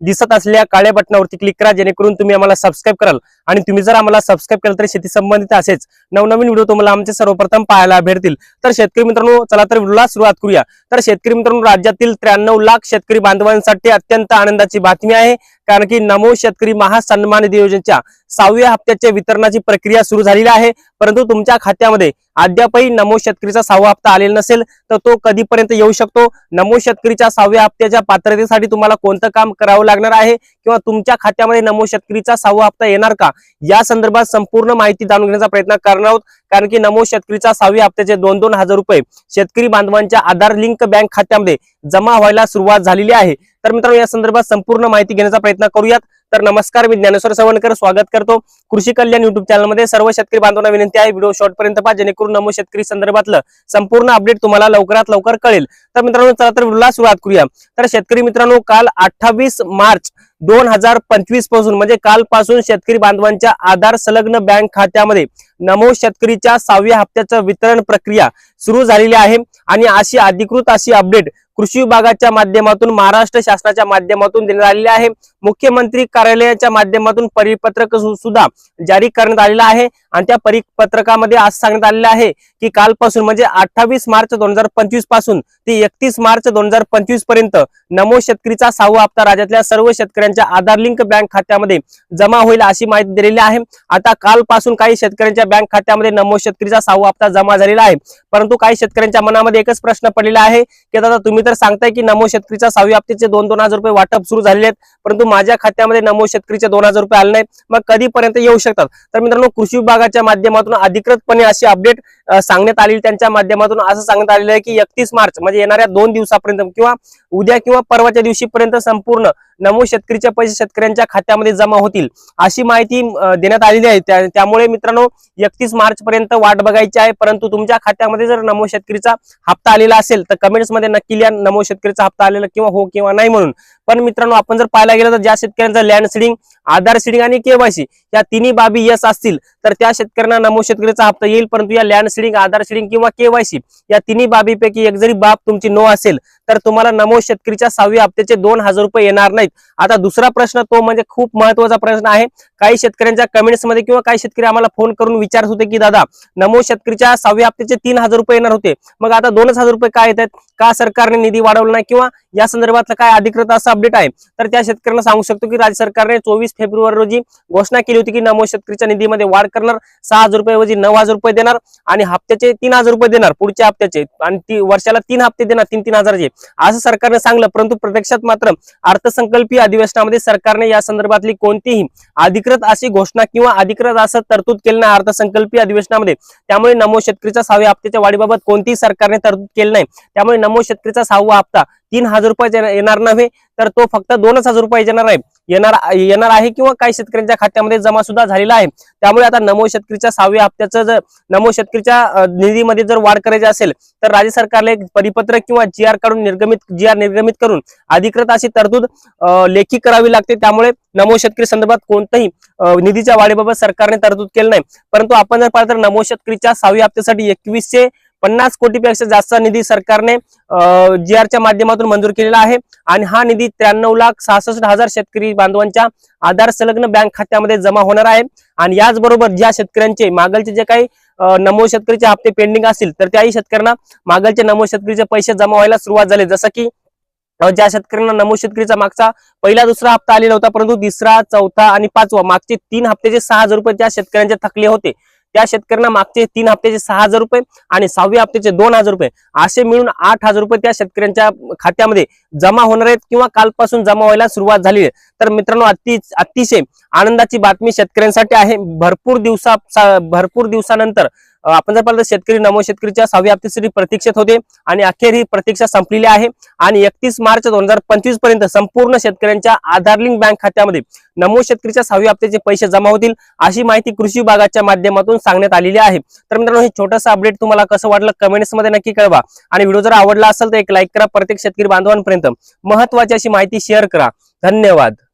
दिसत असलेल्या काळ्या बटनावरती क्लिक करा जेणेकरून तुम्ही आम्हाला सबस्क्राईब कराल. आणि तुम्ही जर आम्हाला सबस्क्राईब केलं तर शेती संबंधित असेच नवनवीन व्हिडिओ तुम्हाला आमचे सर्वप्रथम पाहायला भेटतील. तर शेतकरी मित्रांनो चला तर व्हिडिओला सुरुवात करूया. तर शेतकरी मित्रांनो राज्यातील त्र्याण्णव लाख शेतकरी बांधवांसाठी अत्यंत आनंदाची बातमी आहे. कारण की नमो शेतकरी महासन्मान निधी योजनेच्या सहाव्या हप्त्याच्या वितरणाची प्रक्रिया सुरू झालेली आहे. परंतु तुमच्या खात्यामध्ये अद्यापही नमो शेतकरीचा सहावा हप्ता आलेला नसेल तर तो कधीपर्यंत येऊ शकतो? नमो शेतकरीच्या सहाव्या हप्त्याच्या पात्रतेसाठी तुम्हाला कोणतं काम करावं लागणार आहे किंवा तुमच्या खात्यामध्ये नमो शेतकरीचा सहावा हप्ता येणार का? या संदर्भात संपूर्ण माहिती जाणून घेण्याचा प्रयत्न करणार आहोत. कारण की नमो शेतकरीचा सहाव्या हप्त्याचे दोन दोन हजार रुपये शेतकरी बांधवांच्या आधार लिंक बँक खात्यामध्ये जमा व्हायला सुरुवात झालेली आहे. तर मित्रांनो या संदर्भात संपूर्ण माहिती घेण्याचा प्रयत्न करूयात. तर नमस्कार मी ज्ञानेश्वर सवणकर स्वागत करतो कृषी कल्याण युट्यूब चॅनलमध्ये सर्व शेतकरी बांधवांना विनंती आहे व्हिडिओ शॉर्ट पर्यंत पहा जेणेकरून नमो शेतकरी संदर्भातलं संपूर्ण अपडेट तुम्हाला लवकरात लवकर कळेल. तर मित्रांनो चला तर व्हिडिओला सुरुवात करूया. तर शेतकरी मित्रांनो काल अठ्ठावीस मार्च दोन हजार पंचवीसपासून म्हणजे कालपासून शेतकरी बांधवांच्या आधार संलग्न बँक खात्यामध्ये नमो शेतकरीच्या सहाव्या हप्त्याचं वितरण प्रक्रिया सुरू झालेली आहे. आणि अशी अधिकृत अशी अपडेट कृषी विभागाच्या माध्यमातून महाराष्ट्र शासनाच्या माध्यमातून देण्यात आलेली आहे. मुख्यमंत्री कार्यालयाच्या माध्यमातून परिपत्रक सुद्धा जारी करण्यात आलेलं आहे. आणि त्या परिपत्रकामध्ये आज सांगण्यात आलेलं आहे की कालपासून म्हणजे अठ्ठावीस मार्च दोन हजार पंचवीसपासून ते एकतीस मार्च दोन हजार पंचवीसपर्यंत नमो शेतकरीचा सहावा हप्ता राज्यातल्या सर्व त्यांच्या आधार लिंक बँक खात्यामध्ये जमा होईल अशी माहिती दिलेली आहे. आता कालपासून काही शेतकऱ्यांच्या बँक खात्यामध्ये नमो शेतकरीचा सहावा हप्ता जमा झालेला आहे. परंतु काही शेतकऱ्यांच्या मनामध्ये एकच प्रश्न पडलेला आहे की दादा तुम्ही तर सांगताय की नमो शेतकरीचा सहावी हप्त्याचे दोन दोन हजार रुपये वाटप सुरू झालेले आहेत परंतु माझ्या खात्यामध्ये नमो शेतकरीचे दोन हजार रुपये आले नाही मग कधीपर्यंत येऊ शकतात? तर मित्रांनो कृषी विभागाच्या माध्यमातून अधिकृतपणे अशी अपडेट सांगण्यात आलेली त्यांच्या माध्यमातून असं सांगण्यात आलेलं आहे की एकतीस मार्च म्हणजे येणाऱ्या दोन दिवसापर्यंत किंवा उद्या किंवा परवाच्या दिवशीपर्यंत संपूर्ण नमो शेतकरीच्या पैसे शेतकऱ्यांच्या खात्यामध्ये जमा होतील अशी माहिती देण्यात आलेली आहे. त्यामुळे मित्रांनो एकतीस मार्च पर्यंत वाट बघायची आहे. परंतु तुमच्या खात्यामध्ये जर नमो शेतकरीचा हप्ता आलेला असेल तर कमेंट्समध्ये नक्की लिहा नमो शेतकरीचा हप्ता आलेला किंवा हो किंवा नाही म्हणून. पण मित्रांनो आपण जर पाहायला गेलं तर ज्या शेतकऱ्यांचं लँड सीडिंग आधार सिडिंग आणि केवायसी या तिन्ही बाबी यस असतील तर त्या शेतकऱ्यांना नमो शेतकरीचा हप्ता येईल. परंतु या लँड सिडिंग आधार सिडिंग किंवा केवायसी या तिन्ही बाबीपैकी एक जरी बाब तुमची नो असेल तर तुम्हाला नमो शेतकरीच्या सहाव्या हप्त्याचे दोन हजार रुपये येणार नाहीत. आता दुसरा प्रश्न तो म्हणजे खूप महत्त्वाचा प्रश्न आहे. काही शेतकऱ्यांच्या कमेंट्समध्ये किंवा काही शेतकरी आम्हाला फोन करून विचारत होते की दादा नमो शेतकरीच्या सहाव्या हप्त्याचे तीन हजार रुपये येणार होते. मग आता दोनच हजार रुपये काय येतात का सरकारने निधी वाढवला नाही? किंवा या संदर्भातला काय अधिकृत असं अपडेट आहे? तर त्या शेतकऱ्यांना सांगू शकतो की राज्य सरकारने चोवीस फेब्रुवारी रोजी घोषणा केली होती की नमो शेतकरीच्या निधीमध्ये वाढ करणार सहा हजार रुपयाऐवजी नऊ हजार रुपये देणार आणि हप्त्याचे तीन हजार रुपये देणार पुढच्या हप्त्याचे. आणि ती वर्षाला तीन हप्ते देणार तीन तीन हजारचे. असं सरकारने सांगलं परंतु प्रत्यक्षात मात्र अर्थसंकल्पीय अधिवेशनामध्ये सरकारने या संदर्भातली कोणतीही अधिकृत अशी घोषणा किंवा अधिकृत असं तरतूद केलं नाही अर्थसंकल्पीय अधिवेशनामध्ये. त्यामुळे नमो शेतकरीचा सहाव्या हप्त्याच्या वाढीबाबत कोणतीही सरकारने तरतूद केली नाही. त्यामुळे नमो शेतकरीचा सहावा हप्ता तीन हजार रुपये येणार नव्हे तर तो फक्त दोनच हजार रुपये येणार आहे. येणार येणार आहे किंवा काही शेतकऱ्यांच्या खात्यामध्ये जमा सुद्धा झालेला आहे. त्यामुळे आता नमो शेतकरीच्या सहाव्या हप्त्याचं जर नमो शेतकरीच्या निधीमध्ये जर वाढ करायची असेल तर राज्य सरकारला एक परिपत्रक किंवा जी आर काढून निर्गमित जी आर निर्गमित करून अधिकृत अशी तरतूद लेखी करावी लागते. त्यामुळे नमो शेतकरी संदर्भात कोणतंही निधीच्या वाढीबाबत सरकारने तरतूद केलं नाही. परंतु आपण जर पाहिलं तर नमो शेतकरीच्या सहाव्या हप्त्यासाठी एकवीसशे पन्नास कोटीपेक्षा जास्त निधी सरकारने जी आरच्या माध्यमातून मंजूर केलेला आहे. आणि हा निधी त्र्याण्णव लाख सहासष्ट हजार शेतकरी बांधवांच्या आधार संलग्न बँक खात्यामध्ये जमा होणार आहे. आणि याचबरोबर ज्या शेतकऱ्यांचे मागलचे जे काही अं, नमो शेतकरीचे हप्ते पेंडिंग असतील तर त्याही शेतकऱ्यांना मागलचे नमो शेतकरीचे पैसे जमा व्हायला सुरुवात झाली. जसं की ज्या शेतकऱ्यांना नमो शेतकरीचा मागचा पहिला दुसरा हप्ता आलेला होता परंतु तिसरा चौथा आणि पाचवा मागचे तीन हप्त्याचे सहा हजार रुपये त्या शेतकऱ्यांचे थकले होते. त्या शेतकऱ्यांना मागचे तीन हप्त्याचे सहा हजार रुपये आणि सहाव्या हप्त्याचे दोन हजार रुपये. असे मिळून आठ हजार रुपये त्या शेतकऱ्यांच्या खात्यामध्ये जमा होणार आहेत किंवा कालपासून जमा व्हायला सुरुवात झाली आहे. तर मित्रांनो अति अतिशय आनंदाची बातमी शेतकऱ्यांसाठी आहे. भरपूर दिवसा भरपूर दिवसानंतर आपण जर पाहिलं तर शेतकरी नमो शेतकरीच्या सहाव्या हप्त्यासाठी प्रतीक्षेत होते आणि अखेर ही प्रतीक्षा संपलेली आहे. आणि एकतीस मार्च दोन हजार पंचवीसपर्यंत संपूर्ण शेतकऱ्यांच्या आधार लिंक बँक खात्यामध्ये नमो शेतकरीच्या सहाव्या हप्त्याचे पैसे जमा होतील अशी माहिती कृषी विभागाच्या माध्यमातून सांगण्यात आलेली आहे. तर मित्रांनो हे छोटंसं अपडेट तुम्हाला कसं वाटलं कमेंट्समध्ये नक्की कळवा. आणि व्हिडिओ जर आवडला असेल तर एक लाईक करा प्रत्येक शेतकरी बांधवांपर्यंत महत्वाची अशी माहिती शेअर करा. धन्यवाद.